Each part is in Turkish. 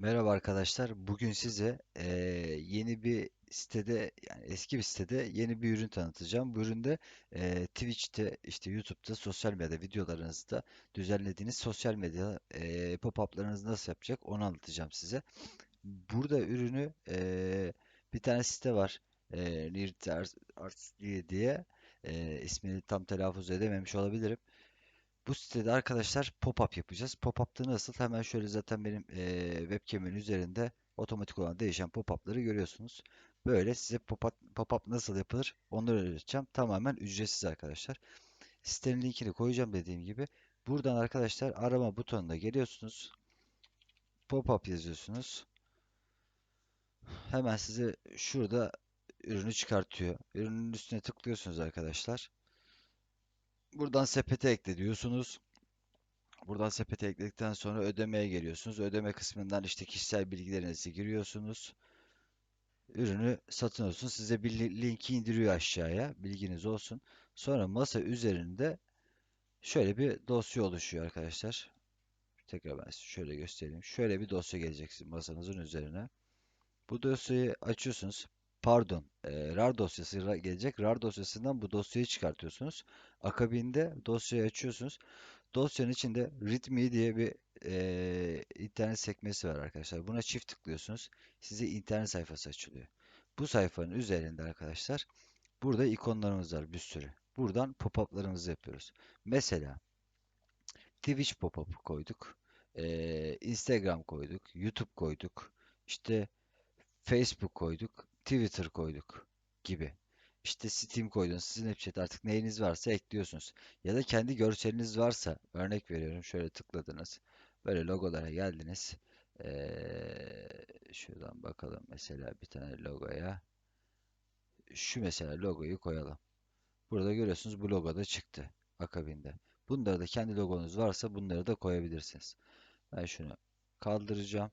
Merhaba arkadaşlar. Bugün size eee, yeni bir sitede yani eski bir sitede yeni bir ürün tanıtacağım. Bu üründe eee, Twitch'te işte YouTube'da sosyal medya videolarınızda düzenlediğiniz sosyal medya eee pop-up'larınızı nasıl yapacak onu anlatacağım size. Burada ürünü eee, bir tane site var. Eee Nirt Arts Arts diye diye eee, ismini tam telaffuz edememiş olabilirim. Bu sitede arkadaşlar pop-up yapacağız. Pop-up'ta nasıl? Hemen şöyle zaten benim eee webcam'in üzerinde otomatik olan değişen pop-up'ları görüyorsunuz. Böyle size pop-up pop-up nasıl yapılır onları öğreteceğim. Tamamen ücretsiz arkadaşlar. Sitenin linkini koyacağım dediğim gibi. Buradan arkadaşlar arama butonuna geliyorsunuz. Pop-up yazıyorsunuz. Hemen size şurada ürünü çıkartıyor. Ürünün üstüne tıklıyorsunuz arkadaşlar. Buradan sepete ekle diyorsunuz. Buradan sepete ekledikten sonra ödemeye geliyorsunuz. Ödeme kısmından işte kişisel bilgilerinizi giriyorsunuz. Ürünü satın alıyorsunuz. Size bir li- linki indiriyor aşağıya. Bilginiz olsun. Sonra masa üzerinde şöyle bir dosya oluşuyor arkadaşlar. Tekrar ben size şöyle göstereyim. Şöyle bir dosya gelecek masanızın üzerine. Bu dosyayı açıyorsunuz. Pardon, e, RAR dosyası gelecek. RAR dosyasından bu dosyayı çıkartıyorsunuz. Akabinde dosyayı açıyorsunuz. Dosyanın içinde README diye bir eee, internet sekmesi var arkadaşlar. Buna çift tıklıyorsunuz. Size internet sayfası açılıyor. Bu sayfanın üzerinde arkadaşlar burada ikonlarımız var bir sürü. Buradan pop-up'larımızı yapıyoruz. Mesela Twitch pop-up koyduk. eee, Instagram koyduk. YouTube koyduk. İşte Facebook koyduk. Twitter koyduk gibi. İşte Steam koydunuz. Snapchat artık neyiniz varsa ekliyorsunuz. Ya da kendi görseliniz varsa örnek veriyorum şöyle tıkladınız. Böyle logolara geldiniz. Ee, şuradan bakalım mesela bir tane logoya. Şu mesela logoyu koyalım. Burada görüyorsunuz bu logo da çıktı akabinde. Bunları da kendi logonuz varsa bunları da koyabilirsiniz. Ben şunu kaldıracağım.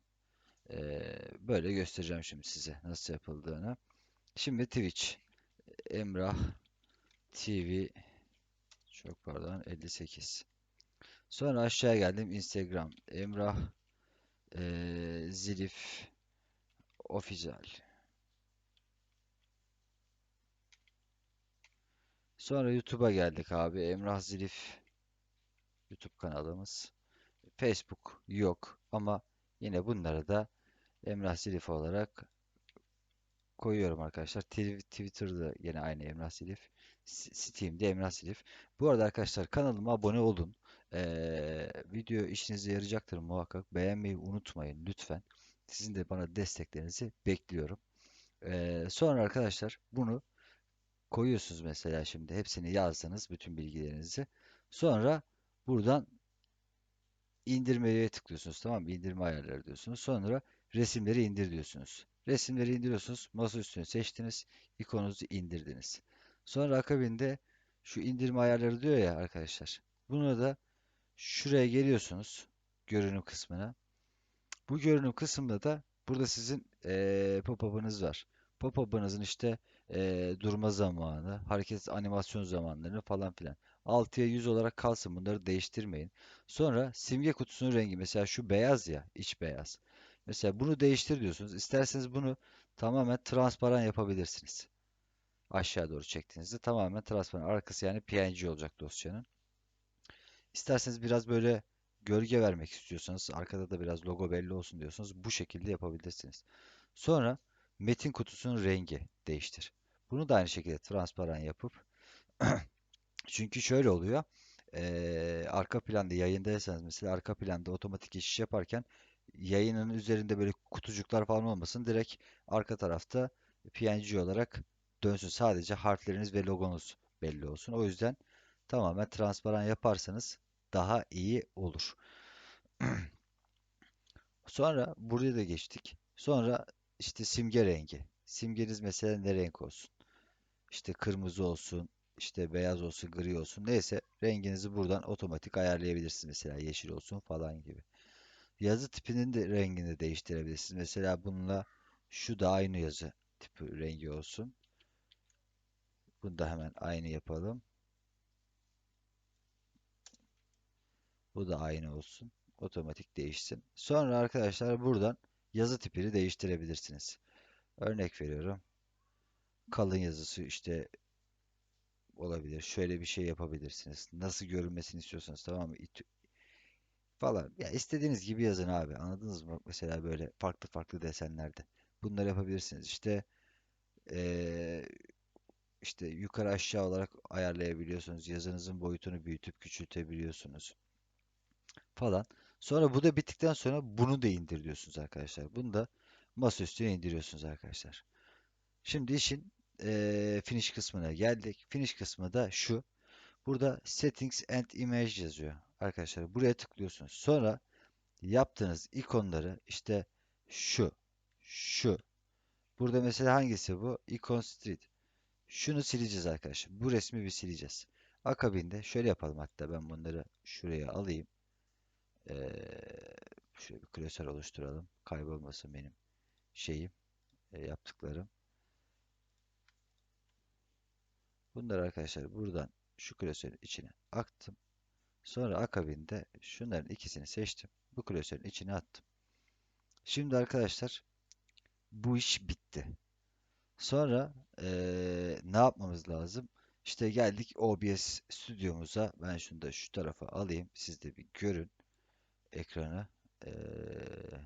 Böyle göstereceğim şimdi size nasıl yapıldığını. Şimdi Twitch. Emrah TV çok pardon 58. Sonra aşağıya geldim Instagram. Emrah eee, Zilif Official. Sonra YouTube'a geldik abi. Emrah Zilif YouTube kanalımız. Facebook yok ama yine bunları da Emrah Zilif olarak koyuyorum arkadaşlar. Tw- Twitter'da yine aynı Emrah Silif. Steam'de Emrah Silif. Bu arada arkadaşlar kanalıma abone olun. Ee, video işinize yarayacaktır muhakkak. Beğenmeyi unutmayın lütfen. Sizin de bana desteklerinizi bekliyorum. Ee, sonra arkadaşlar bunu koyuyorsunuz mesela şimdi. Hepsini yazdınız bütün bilgilerinizi. Sonra buradan indirmeye tıklıyorsunuz tamam mı? İndirme ayarları diyorsunuz. Sonra resimleri indir diyorsunuz. Resimleri indiriyorsunuz. Masa üstüne seçtiniz. ikonunuzu indirdiniz. Sonra akabinde şu indirme ayarları diyor ya arkadaşlar. Bunu da şuraya geliyorsunuz. Görünüm kısmına. Bu görünüm kısmında da burada sizin eee pop-up'ınız var. Pop-up'ınızın işte eee, durma zamanı, hareket animasyon zamanlarını falan filan. 6'ya 100 olarak kalsın bunları değiştirmeyin. Sonra simge kutusunun rengi mesela şu beyaz ya iç beyaz. Mesela bunu değiştir diyorsunuz. İsterseniz bunu tamamen transparan yapabilirsiniz. Aşağı doğru çektiğinizde tamamen transparan. Arkası yani PNG olacak dosyanın. İsterseniz biraz böyle gölge vermek istiyorsanız, arkada da biraz logo belli olsun diyorsanız bu şekilde yapabilirsiniz. Sonra metin kutusunun rengi değiştir. Bunu da aynı şekilde transparan yapıp çünkü şöyle oluyor. eee, arka planda yayındaysanız mesela arka planda otomatik geçiş yaparken yayının üzerinde böyle kutucuklar falan olmasın. Direkt arka tarafta PNG olarak dönsün. Sadece harfleriniz ve logonuz belli olsun. O yüzden tamamen transparan yaparsanız daha iyi olur. Sonra buraya da geçtik. Sonra işte simge rengi. Simgeniz mesela ne renk olsun? İşte kırmızı olsun, işte beyaz olsun, gri olsun. Neyse renginizi buradan otomatik ayarlayabilirsiniz. Mesela yeşil olsun falan gibi. Yazı tipinin de rengini değiştirebilirsiniz. Mesela bununla şu da aynı yazı tipi rengi olsun. Bunu da hemen aynı yapalım. Bu da aynı olsun. Otomatik değişsin. Sonra arkadaşlar buradan yazı tipini değiştirebilirsiniz. Örnek veriyorum. Kalın yazısı işte olabilir. Şöyle bir şey yapabilirsiniz. Nasıl görünmesini istiyorsanız tamam mı? İt- falan. Ya istediğiniz gibi yazın abi. Anladınız mı? Mesela böyle farklı farklı desenlerde. Bunları yapabilirsiniz. İşte eee, işte yukarı aşağı olarak ayarlayabiliyorsunuz. Yazınızın boyutunu büyütüp küçültebiliyorsunuz falan. Sonra bu da bittikten sonra bunu da indir diyorsunuz arkadaşlar. Bunu da masa üstüne indiriyorsunuz arkadaşlar. Şimdi işin eee, finish kısmına geldik. Finish kısmı da şu. Burada Settings and Image yazıyor. Arkadaşlar buraya tıklıyorsunuz. Sonra yaptığınız ikonları işte şu, şu. Burada mesela hangisi bu? Icon Street. Şunu sileceğiz arkadaşlar. Bu resmi bir sileceğiz. Akabinde şöyle yapalım hatta ben bunları şuraya alayım. Ee, şöyle bir klasör oluşturalım. Kaybolmasın benim şeyim, e, yaptıklarım. Bunları arkadaşlar buradan şu klasörün içine aktım. Sonra akabinde şunların ikisini seçtim. Bu klasörün içine attım. Şimdi arkadaşlar bu iş bitti. Sonra eee, ne yapmamız lazım? İşte geldik OBS stüdyomuza. Ben şunu da şu tarafa alayım. Siz de bir görün ekranı. Eee,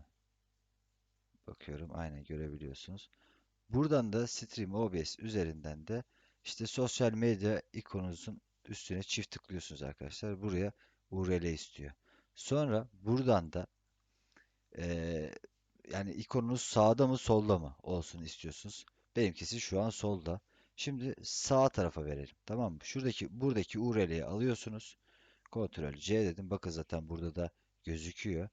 bakıyorum. Aynen görebiliyorsunuz. Buradan da Stream OBS üzerinden de işte sosyal medya ikonunuzun üstüne çift tıklıyorsunuz arkadaşlar. Buraya URL istiyor. Sonra buradan da eee, yani ikonunuz sağda mı solda mı olsun istiyorsunuz. Benimkisi şu an solda. Şimdi sağ tarafa verelim. Tamam mı? Şuradaki buradaki URL'yi alıyorsunuz. Ctrl C dedim. Bakın zaten burada da gözüküyor.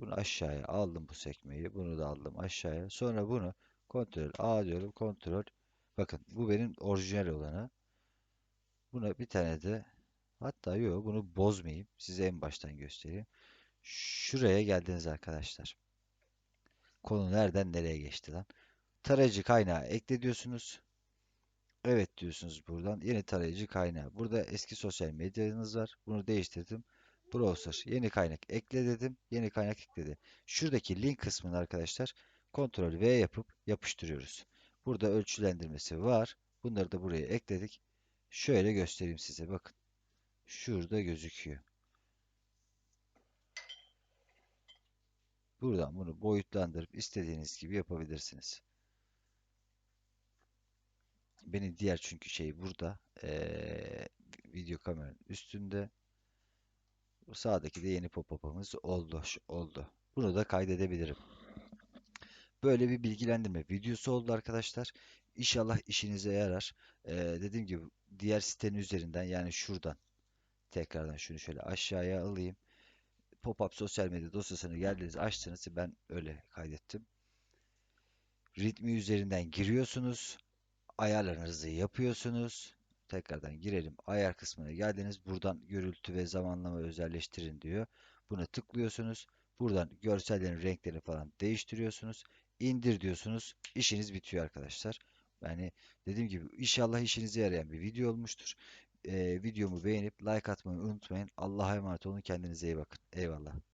Bunu aşağıya aldım bu sekmeyi. Bunu da aldım aşağıya. Sonra bunu Ctrl A diyorum. Ctrl Bakın bu benim orijinal olanı. Buna bir tane de hatta yok bunu bozmayayım. Size en baştan göstereyim. Şuraya geldiniz arkadaşlar. Konu nereden nereye geçti lan? Tarayıcı kaynağı ekle diyorsunuz. Evet diyorsunuz buradan. Yeni tarayıcı kaynağı. Burada eski sosyal medyanız var. Bunu değiştirdim. Browser. Yeni kaynak ekle dedim. Yeni kaynak ekledi. Şuradaki link kısmını arkadaşlar Ctrl V yapıp yapıştırıyoruz. Burada ölçülendirmesi var. Bunları da buraya ekledik. Şöyle göstereyim size. Bakın. Şurada gözüküyor. Buradan bunu boyutlandırıp istediğiniz gibi yapabilirsiniz. Benim diğer çünkü şey burada. Ee, video kameranın üstünde. Sağdaki de yeni pop-up'ımız oldu. oldu. Bunu da kaydedebilirim. Böyle bir bilgilendirme videosu oldu arkadaşlar. İnşallah işinize yarar. Ee, dediğim gibi diğer sitenin üzerinden yani şuradan tekrardan şunu şöyle aşağıya alayım. Pop-up sosyal medya dosyasını geldiniz açtınız. Ben öyle kaydettim. Readme üzerinden giriyorsunuz. Ayarlarınızı yapıyorsunuz. Tekrardan girelim. Ayar kısmına geldiniz. Buradan görüntü ve zamanlama özelleştirin diyor. Buna tıklıyorsunuz. Buradan görsellerin renklerini falan değiştiriyorsunuz. İndir diyorsunuz. İşiniz bitiyor arkadaşlar. Yani dediğim gibi inşallah işinize yarayan bir video olmuştur. Ee, videomu beğenip like atmayı unutmayın. Allah'a emanet olun. Kendinize iyi bakın. Eyvallah.